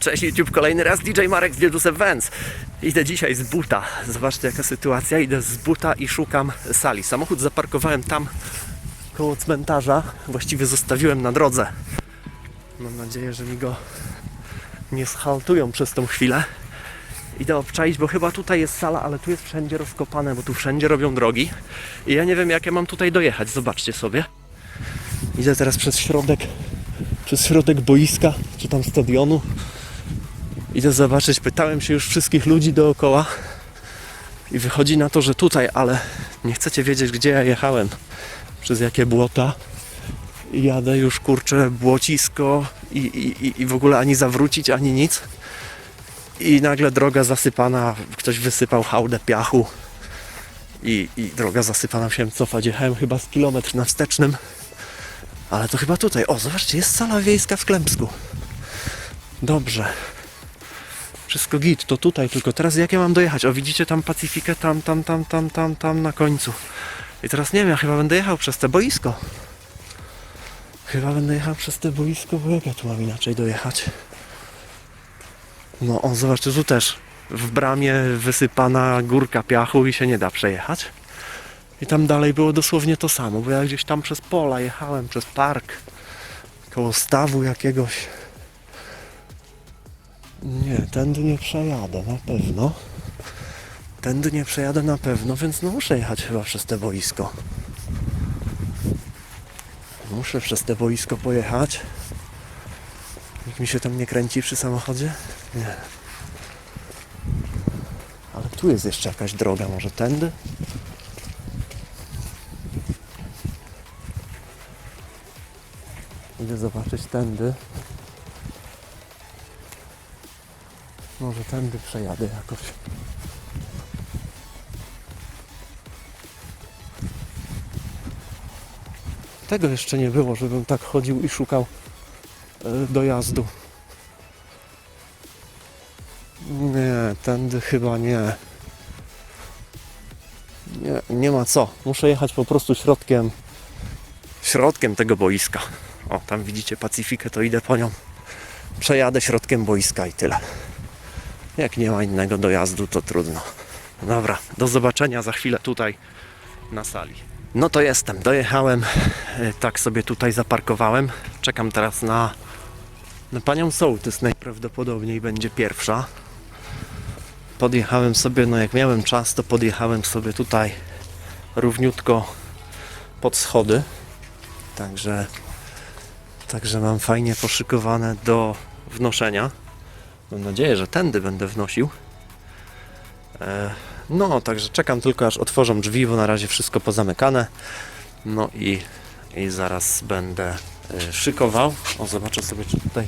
Cześć YouTube, kolejny raz DJ Marek z Wildus Events. Idę dzisiaj z buta. Zobaczcie jaka sytuacja. Idę z buta i szukam sali. Samochód zaparkowałem tam koło cmentarza. Właściwie zostawiłem na drodze. Mam nadzieję, że mi go nie schaltują przez tą chwilę. Idę obczaić, bo chyba tutaj jest sala, ale tu jest wszędzie rozkopane, bo tu wszędzie robią drogi. I ja nie wiem jak ja mam tutaj dojechać. Zobaczcie sobie. Idę teraz przez środek, przez środek boiska, czy tam stadionu. Idę zobaczyć, pytałem się już wszystkich ludzi dookoła i wychodzi na to, że tutaj, ale nie chcecie wiedzieć, gdzie ja jechałem, przez jakie błota. Jadę już, kurczę, błocisko i, i, i- w ogóle ani zawrócić, ani nic. I nagle droga zasypana, ktoś wysypał hałdę piachu i, i droga zasypana, musiałem cofać, jechałem chyba z kilometr na wstecznym. Ale to chyba tutaj. O, zobaczcie, jest sala wiejska w Klębsku. Dobrze. Wszystko git, to tutaj, tylko teraz jak ja mam dojechać? O, widzicie tam Pacyfikę, tam, tam, tam, tam, tam, tam na końcu. I teraz nie wiem, ja chyba będę jechał przez te boisko. Chyba będę jechał przez te boisko, bo jak ja tu mam inaczej dojechać? No, o, zobaczcie, tu też w bramie wysypana górka piachu i się nie da przejechać. I tam dalej było dosłownie to samo, bo ja gdzieś tam przez pola jechałem, przez park, koło stawu jakiegoś. Nie, tędy nie przejadę na pewno. Tędy nie przejadę na pewno, więc no muszę jechać chyba przez te boisko. Muszę przez te boisko pojechać. Nikt mi się tam nie kręci przy samochodzie? Nie. Ale tu jest jeszcze jakaś droga, może tędy? Idę zobaczyć tędy. Może tędy przejadę jakoś. Tego jeszcze nie było, żebym tak chodził i szukał e, dojazdu. Nie, tędy chyba nie. Nie, nie ma co. Muszę jechać po prostu środkiem środkiem tego boiska. O, tam widzicie Pacyfikę, to idę po nią. Przejadę środkiem boiska i tyle. Jak nie ma innego dojazdu, to trudno. Dobra, do zobaczenia za chwilę tutaj na sali. No to jestem, dojechałem. E, Tak sobie tutaj zaparkowałem. Czekam teraz na, na panią Sołtys. Najprawdopodobniej będzie pierwsza. Podjechałem sobie, no jak miałem czas, to podjechałem sobie tutaj równiutko pod schody. Także, także mam fajnie poszykowane do wnoszenia. Mam nadzieję, że tędy będę wnosił. E, no, także czekam tylko aż otworzą drzwi, bo na razie wszystko pozamykane. No i, i zaraz będę e, szykował. O, zobaczę sobie, czy tutaj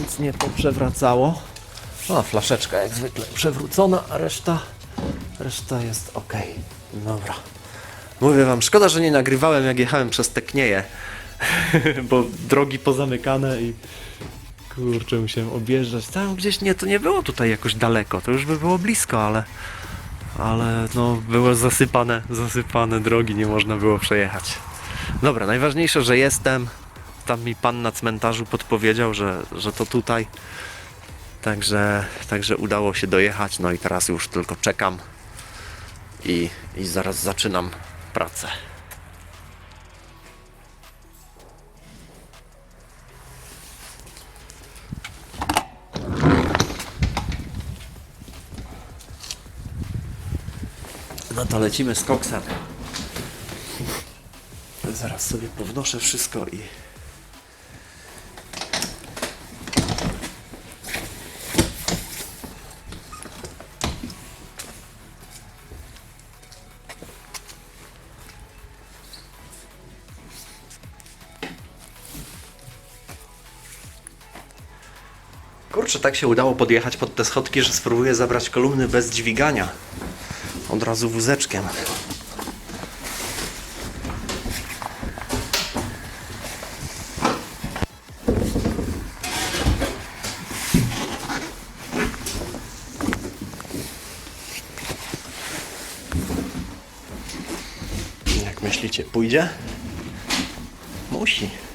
nic nie poprzewracało. O, flaszeczka jak zwykle przewrócona, a reszta, reszta jest ok. Dobra. Mówię wam, szkoda, że nie nagrywałem jak jechałem przez te knieje, bo drogi pozamykane i kurczę, musiałem objeżdżać. Tam gdzieś nie, to nie było tutaj jakoś daleko, to już by było blisko, ale ale no było zasypane, zasypane drogi, nie można było przejechać. Dobra, najważniejsze, że jestem. Tam mi pan na cmentarzu podpowiedział, że, że to tutaj. Także, także udało się dojechać, no i teraz już tylko czekam i, i zaraz zaczynam pracę. No to lecimy z koksem. Zaraz sobie pownoszę wszystko i. Kurczę, tak się udało podjechać pod te schodki, że spróbuję zabrać kolumny bez dźwigania. Razu wózeczkiem. Jak myślicie, pójdzie? Musi.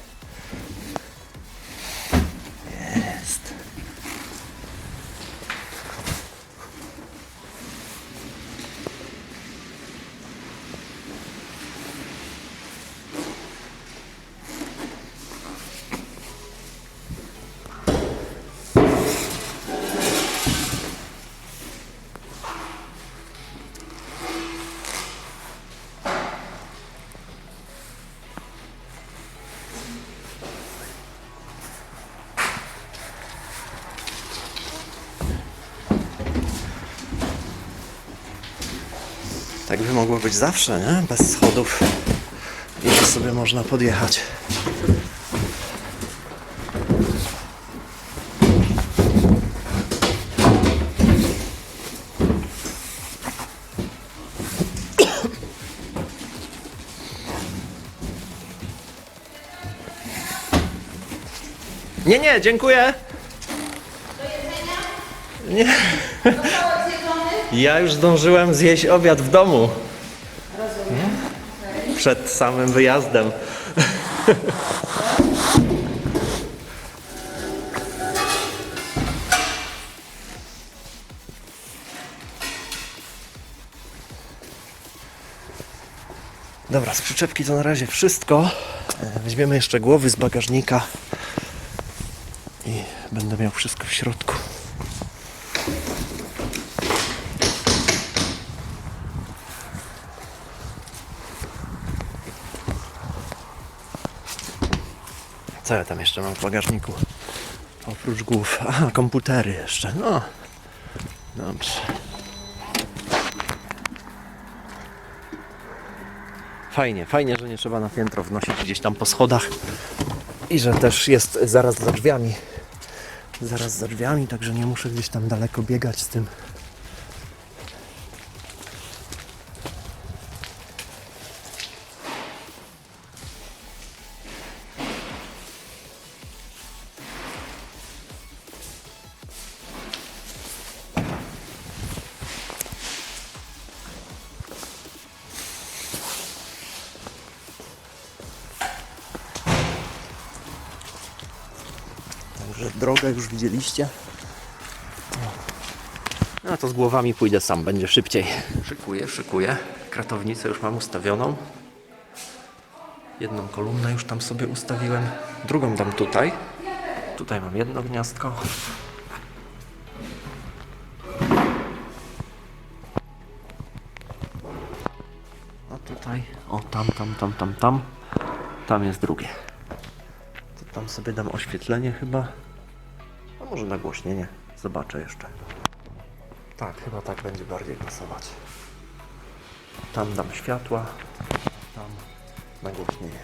Tak by mogło być zawsze, nie? Bez schodów. I tu sobie można podjechać. Nie, nie, dziękuję. Nie. Ja już zdążyłem zjeść obiad w domu. Przed samym wyjazdem. Dobra, z przyczepki to na razie wszystko. Weźmiemy jeszcze głowy z bagażnika i będę miał wszystko w środku. Co ja tam jeszcze mam w bagażniku? Oprócz głów. Aha, komputery jeszcze. No. Dobrze. Fajnie, fajnie, że nie trzeba na piętro wnosić gdzieś tam po schodach. I że też jest zaraz za drzwiami. Zaraz za drzwiami, także nie muszę gdzieś tam daleko biegać z tym. Także drogę już widzieliście. No to z głowami pójdę sam, będzie szybciej. Szykuję, szykuję. Kratownicę już mam ustawioną. Jedną kolumnę już tam sobie ustawiłem. Drugą dam tutaj. Tutaj mam jedno gniazdko. A tutaj, o tam, tam, tam, tam, tam. Tam jest drugie. To tam sobie dam oświetlenie chyba. A może nagłośnienie. Zobaczę jeszcze. Tak, chyba tak będzie bardziej pasować. Tam dam światła, tam nagłośnienie.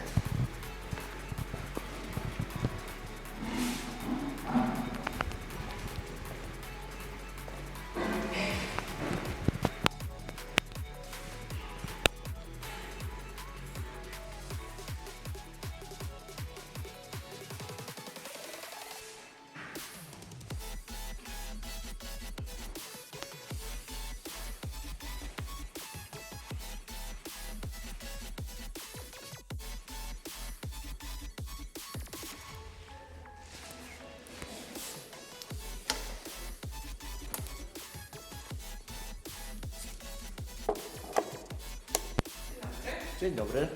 Dzień dobry.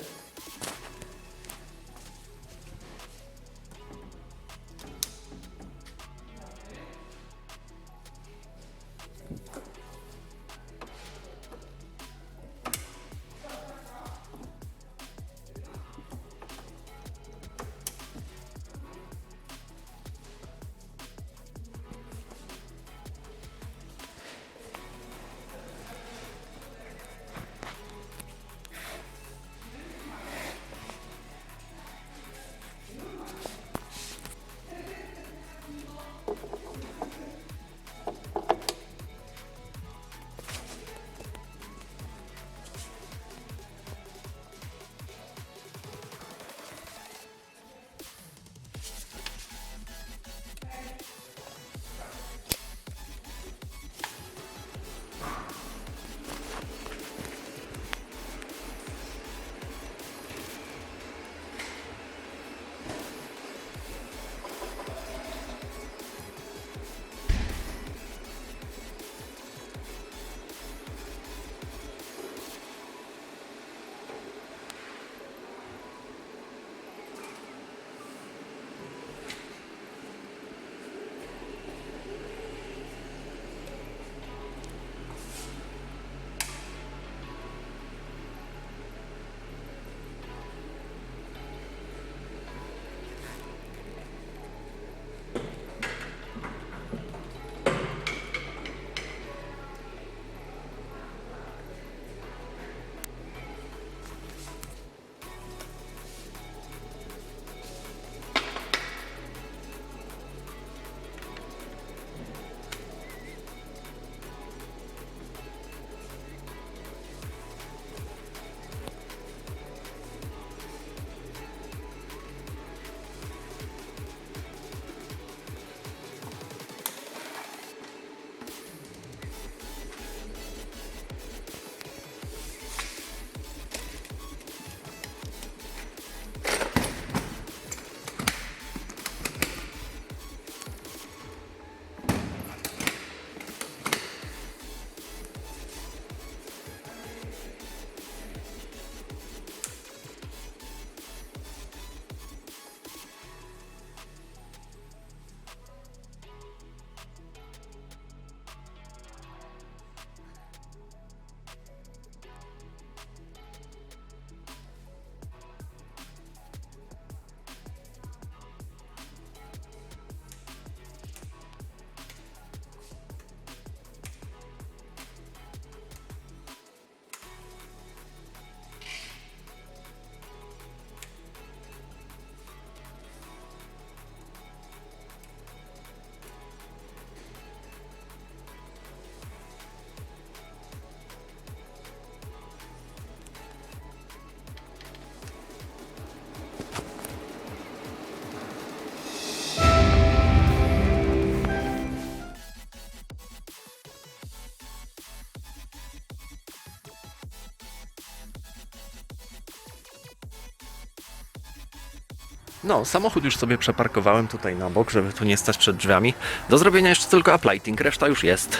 No, samochód już sobie przeparkowałem tutaj na bok, żeby tu nie stać przed drzwiami. Do zrobienia jeszcze tylko uplighting, reszta już jest.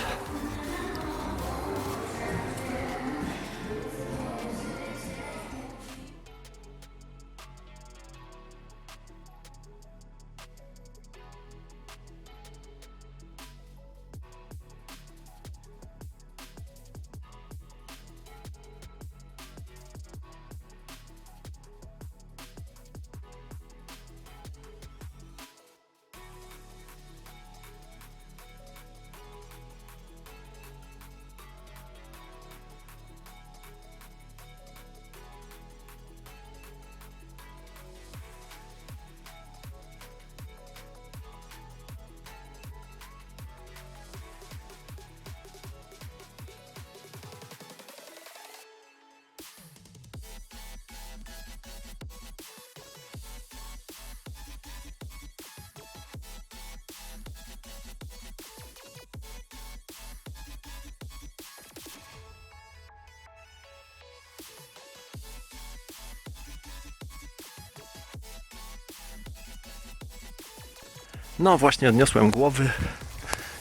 No właśnie odniosłem głowy.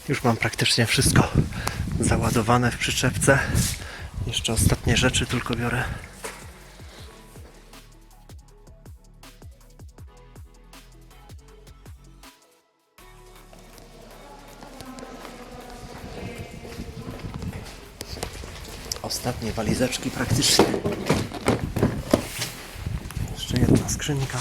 Już mam praktycznie wszystko załadowane w przyczepce. Jeszcze ostatnie rzeczy tylko biorę. Ostatnie walizeczki praktycznie. Jeszcze jedna skrzynka.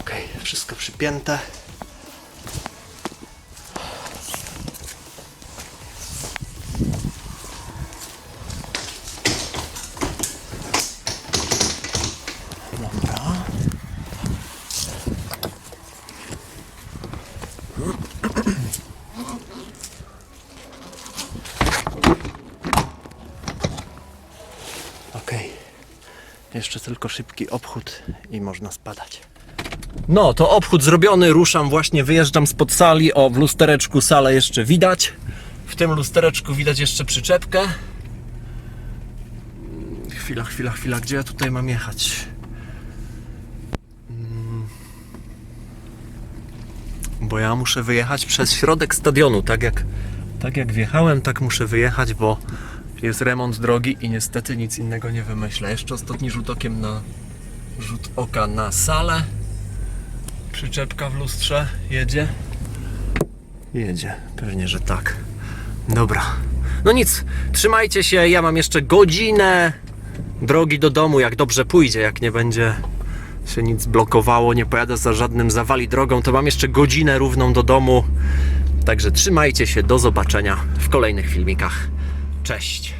Okej, wszystko przypięte. Jeszcze tylko szybki obchód i można spadać. No, to obchód zrobiony, ruszam właśnie, wyjeżdżam spod sali. O, w lustereczku salę jeszcze widać. W tym lustereczku widać jeszcze przyczepkę. Chwila, chwila, chwila, gdzie ja tutaj mam jechać? Mm. Bo ja muszę wyjechać przez środek stadionu, tak jak, tak jak wjechałem, tak muszę wyjechać, bo jest remont drogi i niestety nic innego nie wymyślę. Jeszcze ostatni rzut okiem na rzut oka na salę. Przyczepka w lustrze jedzie. Jedzie, pewnie, że tak. Dobra. No nic, trzymajcie się. Ja mam jeszcze godzinę drogi do domu, jak dobrze pójdzie, jak nie będzie się nic blokowało, nie pojadę za żadnym zawali drogą, to mam jeszcze godzinę równą do domu. Także trzymajcie się, do zobaczenia w kolejnych filmikach. Cześć.